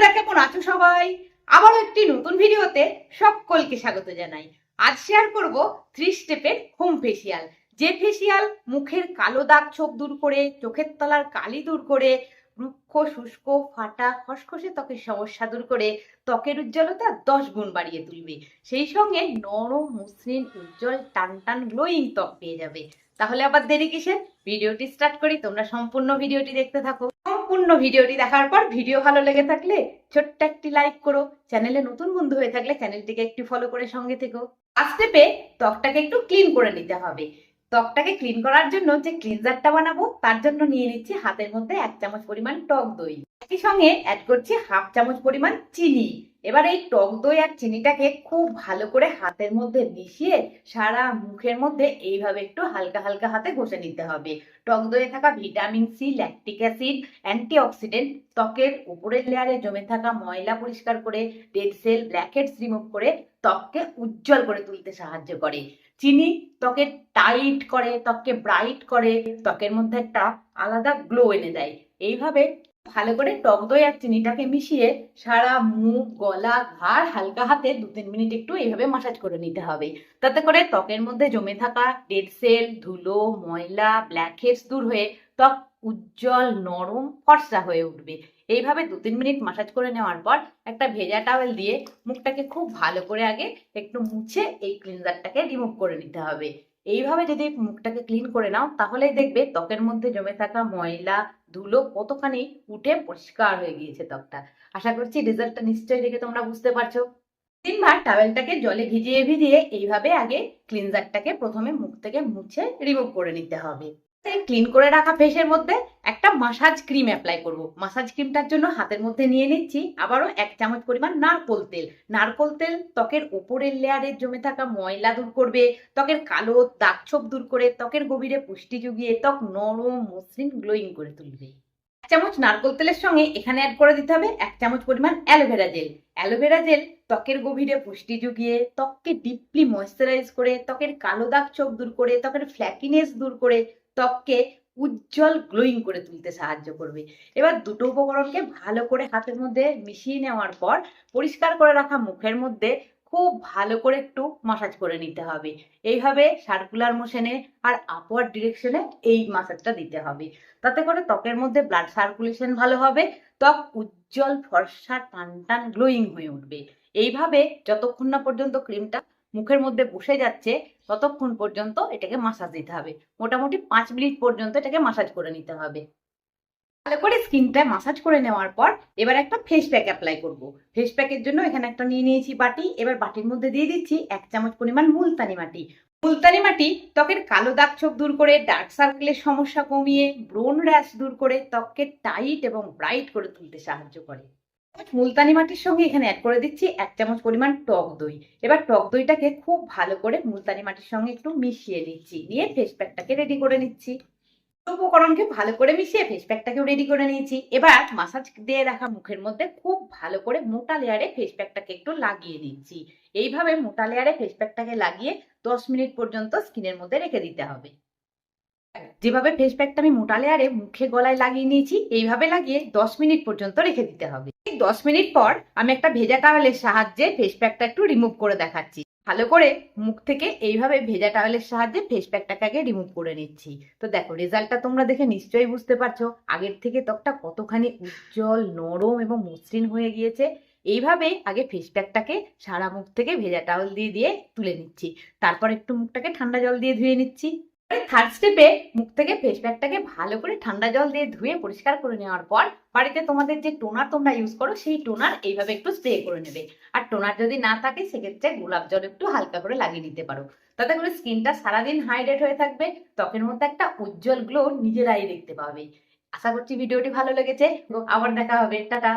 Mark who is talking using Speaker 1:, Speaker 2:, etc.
Speaker 1: বন্ধুরা, কেমন আছো সবাই? আবারও একটি নতুন ভিডিওতে সকলকে স্বাগত জানাই। আজ শেয়ার করব থ্রি স্টেপের হোম ফেসিয়াল যে ফেসিয়াল মুখের কালো দাগ ছোপ দূর করে, চোখের তলার কালি দূর করে, রুক্ষ, শুষ্ক, ফাটা, খসখসে ত্বকের সমস্যা দূর করে, ত্বকের উজ্জ্বলতা দশ গুণ বাড়িয়ে তুলবে। সেই সঙ্গে নরম, মসৃণ, উজ্জ্বল টান টান গ্লোয়িং ত্বক পেয়ে যাবে। তাহলে আবার দেরি কিসের? ভিডিওটি স্টার্ট করি, তোমরা সম্পূর্ণ ভিডিওটি দেখতে থাকো। সম্পূর্ণ ভিডিওটি দেখার পর ভিডিও ভালো লেগে থাকলে ছোট্ট একটি লাইক করো। চ্যানেলে নতুন বন্ধু হয়ে থাকলে চ্যানেলটিকে একটু ফলো করে সঙ্গে থেকো। আসতে পেয়ে ত্বকটাকে একটু ক্লিন করে নিতে হবে। ত্বকটাকে ক্লিন করার জন্য যে ক্লিনজারটা বানাবো, তার জন্য নিয়ে নিচ্ছি হাতের মধ্যে এক চামচ পরিমাণ টক দই। একই সঙ্গে অ্যাড করছি হাফ চামচ পরিমাণ চিনি। এবার এই টক দই আর চিনিটাকে খুব ভালো করে হাতের মধ্যে মিশিয়ে সারা মুখের মধ্যে এইভাবে একটু হালকা হালকা হাতে ঘষে নিতে হবে। টক দইয়ে থাকা vitamin C lactic acid antioxidant ত্বকের উপরের লেয়ারে জমে থাকা ময়লা পরিষ্কার করে ডেড সেল ব্ল্যাকহেডস রিমুভ করে ত্বককে উজ্জ্বল করে তুলতে সাহায্য করে। চিনি ত্বকে টাইট করে, ত্বককে ব্রাইট করে, ত্বকের মধ্যে একটা আলাদা গ্লো এনে দেয়। এইভাবে ভালো করে টক দই আর চিনিটাকে মিশিয়ে সারা মুখ, গলা, ঘাড় হালকা হাতে দু তিন মিনিট একটু এইভাবে মাসাজ করে নিতে হবে। তাতে করে ত্বকের মধ্যে জমে থাকা ডেড সেল ধুলো, ময়লা ব্ল্যাক হেডস দূর হয়ে ত্বক উজ্জ্বল, নরম, ফর্সা হয়ে উঠবে। এইভাবে দু তিন মিনিট মাসাজ করে নেওয়ার পর একটা ভেজা টাওয়েল দিয়ে মুখটাকে খুব ভালো করে আগে একটু মুছে এই ক্লিনজারটাকে রিমুভ করে নিতে হবে। এইভাবে যদি মুখটাকে ক্লিন করে নাও, তাহলেই দেখবে ত্বকের মধ্যে জমে থাকা ময়লা ধুলো কতখানি উঠে পরিষ্কার হয়ে গিয়েছে ত্বকটা। আশা করছি রেজাল্টটা নিশ্চয়ই দেখে তোমরা বুঝতে পারছ। তিনবার টাওয়েলটাকে জলে ভিজিয়ে ভিজিয়ে এইভাবে আগে ক্লিনজারটাকে প্রথমে মুখ থেকে মুছে রিমুভ করে নিতে হবে। ক্লিন করে রাখা ফেসের মধ্যে একটা মাসাজ ক্রিম অ্যাপ্লাই করব। মাসাজ ক্রিমটার জন্য হাতের মধ্যে নিয়ে নিচ্ছি, আবারও এক চামচ পরিমাণ নারকোল তেল। নারকোল তেল ত্বকের উপরের লেয়ারে জমে থাকা ময়লা দূর করবে, ত্বকের কালো দাগছোপ দূর করে ত্বকের গভীরে পুষ্টি জুগিয়ে ত্বক নরম, মসৃণ গ্লোয়িং করে তুলবে। এক চামচ নারকোল তেলের সঙ্গে এখানে অ্যাড করে দিতে হবে এক চামচ পরিমাণ অ্যালোভেরা জেল অ্যালোভেরা জেল ত্বকের গভীরে পুষ্টি জুগিয়ে ত্বককে ডিপলি ময়েশ্চারাইজ করে, ত্বকের কালো দাগ চোখ দূর করে, ত্বকের ফ্ল্যাকিনেস দূর করে ত্বককে উজ্জ্বল গ্লোয়িং করে তুলতে সাহায্য করবে। এবার দুটো উপকরণকে ভালো করে হাতের মধ্যে মিশিয়ে নেওয়ার পর পরিষ্কার করে রাখা মুখের মধ্যে খুব ভালো করে একটু মাসাজ করে নিতে হবে। এইভাবে সার্কুলার মোশনে আর আপওয়ার্ড ডিরেকশনে এই মাসাজটা দিতে হবে। তাতে করে ত্বকের মধ্যে ব্লাড সার্কুলেশন ভালো হবে, ত্বক উজ্জ্বল ফর্সা টান টান গ্লোয়িং হয়ে উঠবে। এইভাবে যতক্ষণ না পর্যন্ত ক্রিমটা মুখের মধ্যে বসে যাচ্ছে, ততক্ষণ পর্যন্ত এটাকে মাসাজ দিতে হবে। মোটামুটি পাঁচ মিনিট পর্যন্ত এটাকে মাসাজ করে নিতে হবে। ভালো করে স্কিনটা মাসাজ করে নেওয়ার পর এবার একটা ফেস প্যাক অ্যাপ্লাই করব। ফেস প্যাকের জন্য এখানে একটা নিয়ে নিয়েছি বাটি। এবার বাটির মধ্যে দিয়ে দিচ্ছি এক চামচ পরিমাণ মুলতানি মাটি। মুলতানি মাটি ত্বকের কালো দাগ ছোপ দূর করে ডার্ক সার্কেলের সমস্যা কমিয়ে, ব্রোন র্যাশ দূর করে, ত্বককে টাইট এবং ব্রাইট করে তুলতে সাহায্য করে। মুলতানি মাটির সঙ্গে এখানে অ্যাড করে দিচ্ছি এক চামচ পরিমাণ টক দই। এবার টক দইটাকে খুব ভালো করে মুলতানি মাটির সঙ্গে একটু মিশিয়ে নিচ্ছি। নিয়ে ফেস প্যাকটাকে রেডি করে নিচ্ছি। উপকরণকে ভালো করে মিশিয়ে ফেস প্যাকটাকেও রেডি করে নিয়েছি। এবার মাসাজ দিয়ে রাখা মুখের মধ্যে খুব ভালো করে মোটা লেয়ারে ফেস প্যাকটাকে একটু লাগিয়ে দিচ্ছি এইভাবে মোটা লেয়ারে ফেস প্যাকটাকে লাগিয়ে দশ মিনিট পর্যন্ত স্কিনের মধ্যে রেখে দিতে হবে। যেভাবে ফেস প্যাকটা আমি মোটা লেয়ারে মুখে গলায় লাগিয়ে নিয়েছি, এইভাবে লাগিয়ে দশ মিনিট পর্যন্ত রেখে দিতে হবে। দশ মিনিট পর আমি একটা ভেজা টাওয়েলের সাহায্যে ফেস প্যাকটা একটু রিমুভ করে দেখাচ্ছি। ভালো করে মুখ থেকে এইভাবে ভেজা টাওয়েলের সাহায্যে ফেস প্যাকটাকে আগে রিমুভ করে নিচ্ছি। তো দেখো রেজাল্টটা তোমরা দেখে নিশ্চয়ই বুঝতে পারছ। আগের থেকে ত্বকটা কতখানি উজ্জ্বল, নরম এবং মসৃণ হয়ে গিয়েছে। এইভাবে আগে ফেস প্যাকটাকে সারা মুখ থেকে ভেজা টাওয়েল দিয়ে দিয়ে তুলে নিচ্ছি। তারপর একটু মুখটাকে ঠান্ডা জল দিয়ে ধুয়ে নিচ্ছি। থার্ড স্টেপে মুখ থেকে ফেস প্যাকটাকে ভালো করে ঠান্ডা জল দিয়ে ধুয়ে পরিষ্কার করে নেওয়ার পর বাড়িতে তোমাদের যে টোনার তোমরা ইউজ করো, সেই টোনার এইভাবে একটু স্প্রে করে নেবে। আর টোনার যদি না থাকে, সেক্ষেত্রে গোলাপ জল একটু হালকা করে লাগিয়ে দিতে পারো। তাতে করে স্কিনটা সারাদিন হাইড্রেট হয়ে থাকবে, ত্বকের মধ্যে একটা উজ্জ্বল গ্লো নিজেরাই দেখতে পাবে। আশা করছি ভিডিওটি ভালো লেগেছে, আবার দেখা হবে। টাটা!